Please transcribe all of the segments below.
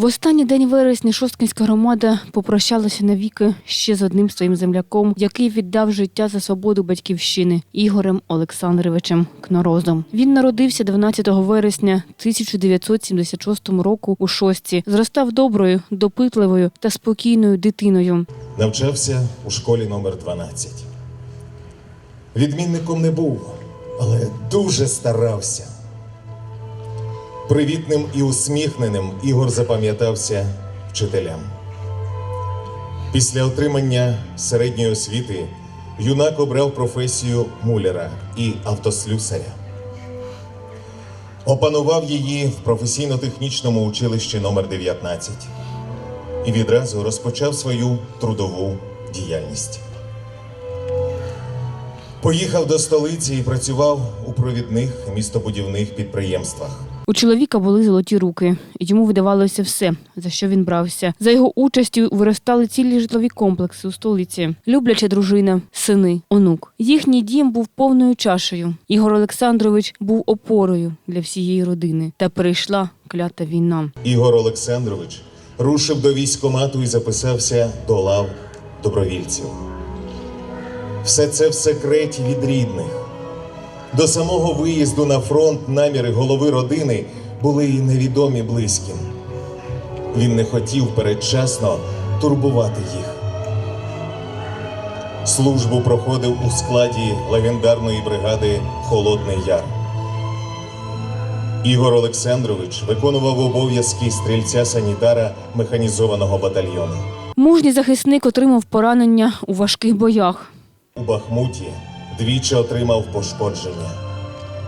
В останній день вересня Шосткинська громада попрощалася навіки ще з одним своїм земляком, який віддав життя за свободу батьківщини Ігорем Олександровичем Кнорозом. Він народився 12 вересня 1976 року у Шостці. Зростав доброю, допитливою та спокійною дитиною. Навчався у школі номер 12. Відмінником не був, але дуже старався. Привітним і усміхненим Ігор запам'ятався вчителям. Після отримання середньої освіти юнак обрав професію муляра і автослюсаря. Опанував її в професійно-технічному училищі номер 19 і відразу розпочав свою трудову діяльність. Поїхав до столиці і працював у провідних містобудівних підприємствах. У чоловіка були золоті руки, і йому видавалося все, за що він брався. За його участю виростали цілі житлові комплекси у столиці, любляча дружина, сини, онук. Їхній дім був повною чашею. Ігор Олександрович був опорою для всієї родини. Та перейшла клята війна. Ігор Олександрович рушив до військкомату і записався до лав добровільців. Все це в секреті від рідних. До самого виїзду на фронт наміри голови родини були й невідомі близьким. Він не хотів передчасно турбувати їх. Службу проходив у складі легендарної бригади Холодний Яр. Ігор Олександрович виконував обов'язки стрільця-санітара механізованого батальйону. Мужній захисник отримав поранення у важких боях. У Бахмуті двічі отримав пошкодження,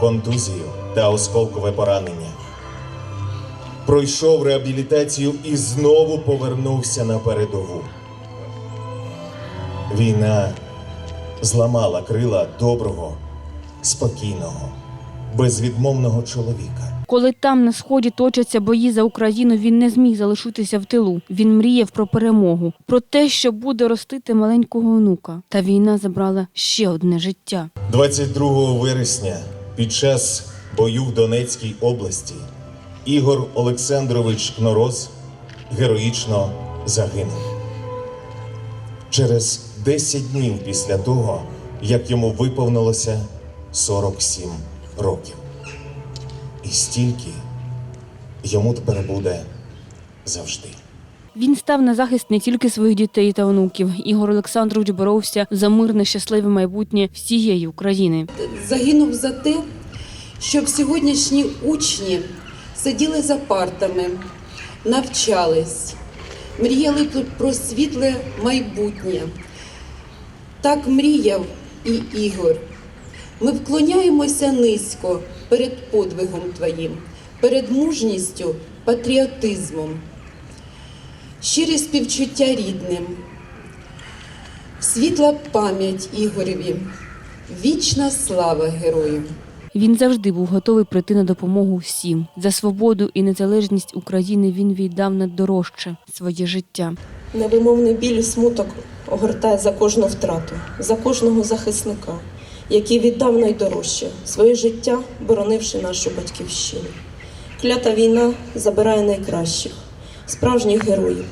контузію та осколкове поранення. Пройшов реабілітацію і знову повернувся на передову. Війна зламала крила доброго, спокійного, безвідмовного чоловіка. Коли там на сході точаться бої за Україну, він не зміг залишитися в тилу. Він мріяв про перемогу, про те, що буде ростити маленького онука. Та війна забрала ще одне життя. 22 вересня під час бою в Донецькій області Ігор Олександрович Кнороз героїчно загинув. Через 10 днів після того, як йому виповнилося 47 років. І стільки йому тепер буде завжди. Він став на захист не тільки своїх дітей та онуків. Ігор Олександрович боровся за мирне, щасливе майбутнє всієї України. загинув за те, щоб сьогоднішні учні сиділи за партами, навчались, мріяли про світле майбутнє. Так мріяв і Ігор. Ми вклоняємося низько перед подвигом Твоїм, перед мужністю, патріотизмом, щирі співчуття рідним, світла пам'ять Ігореві, вічна слава герою. Він завжди був готовий прийти на допомогу всім. За свободу і незалежність України він віддав найдорожче своє життя. Невимовний біль і смуток огортає за кожну втрату, за кожного захисника, який віддав найдорожче своє життя, боронивши нашу батьківщину. Клята війна забирає найкращих, справжніх героїв.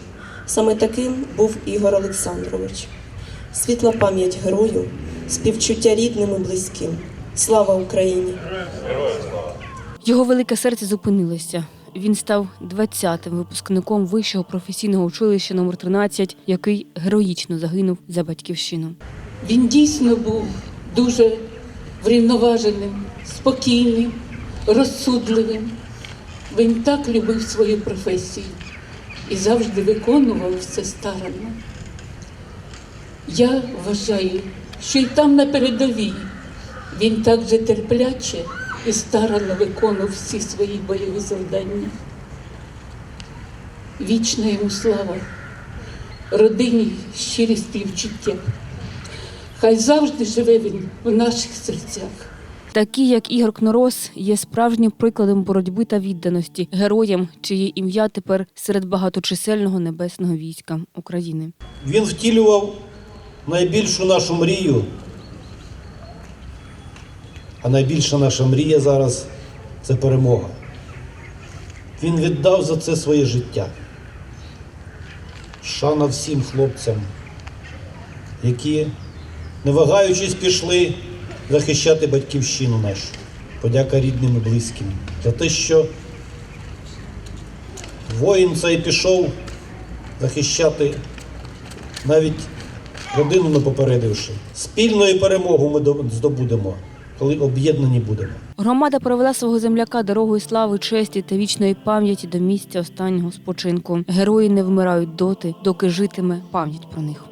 Саме таким був Ігор Олександрович. Світла пам'ять герою, співчуття рідним і близьким. Слава Україні! Його велике серце зупинилося. Він став 20-тим випускником вищого професійного училища номер 13 який героїчно загинув за батьківщину. Він дійсно був дуже врівноваженим, спокійним, розсудливим. Він так любив свою професію і завжди виконував все старанно. Я вважаю, що й там на передовій він так же терпляче і старанно виконував всі свої бойові завдання. Вічна йому слава, родині щирі співчуття. Хай завжди живе він в наших серцях. Такі, як Ігор Кнорос, є справжнім прикладом боротьби та відданості, героям, чиє ім'я тепер серед багаточисельного небесного війська України. Він втілював найбільшу нашу мрію. А найбільша наша мрія зараз це перемога. Він віддав за це своє життя. Шана всім хлопцям, які, не вагаючись, пішли захищати батьківщину нашу. Подяка рідним і близьким за те, що воїн цей пішов захищати навіть родину не попередивши. Спільною перемогу ми здобудемо, коли об'єднані будемо. Громада провела свого земляка дорогою слави, честі та вічної пам'яті до місця останнього спочинку. Герої не вмирають доти, доки житиме пам'ять про них.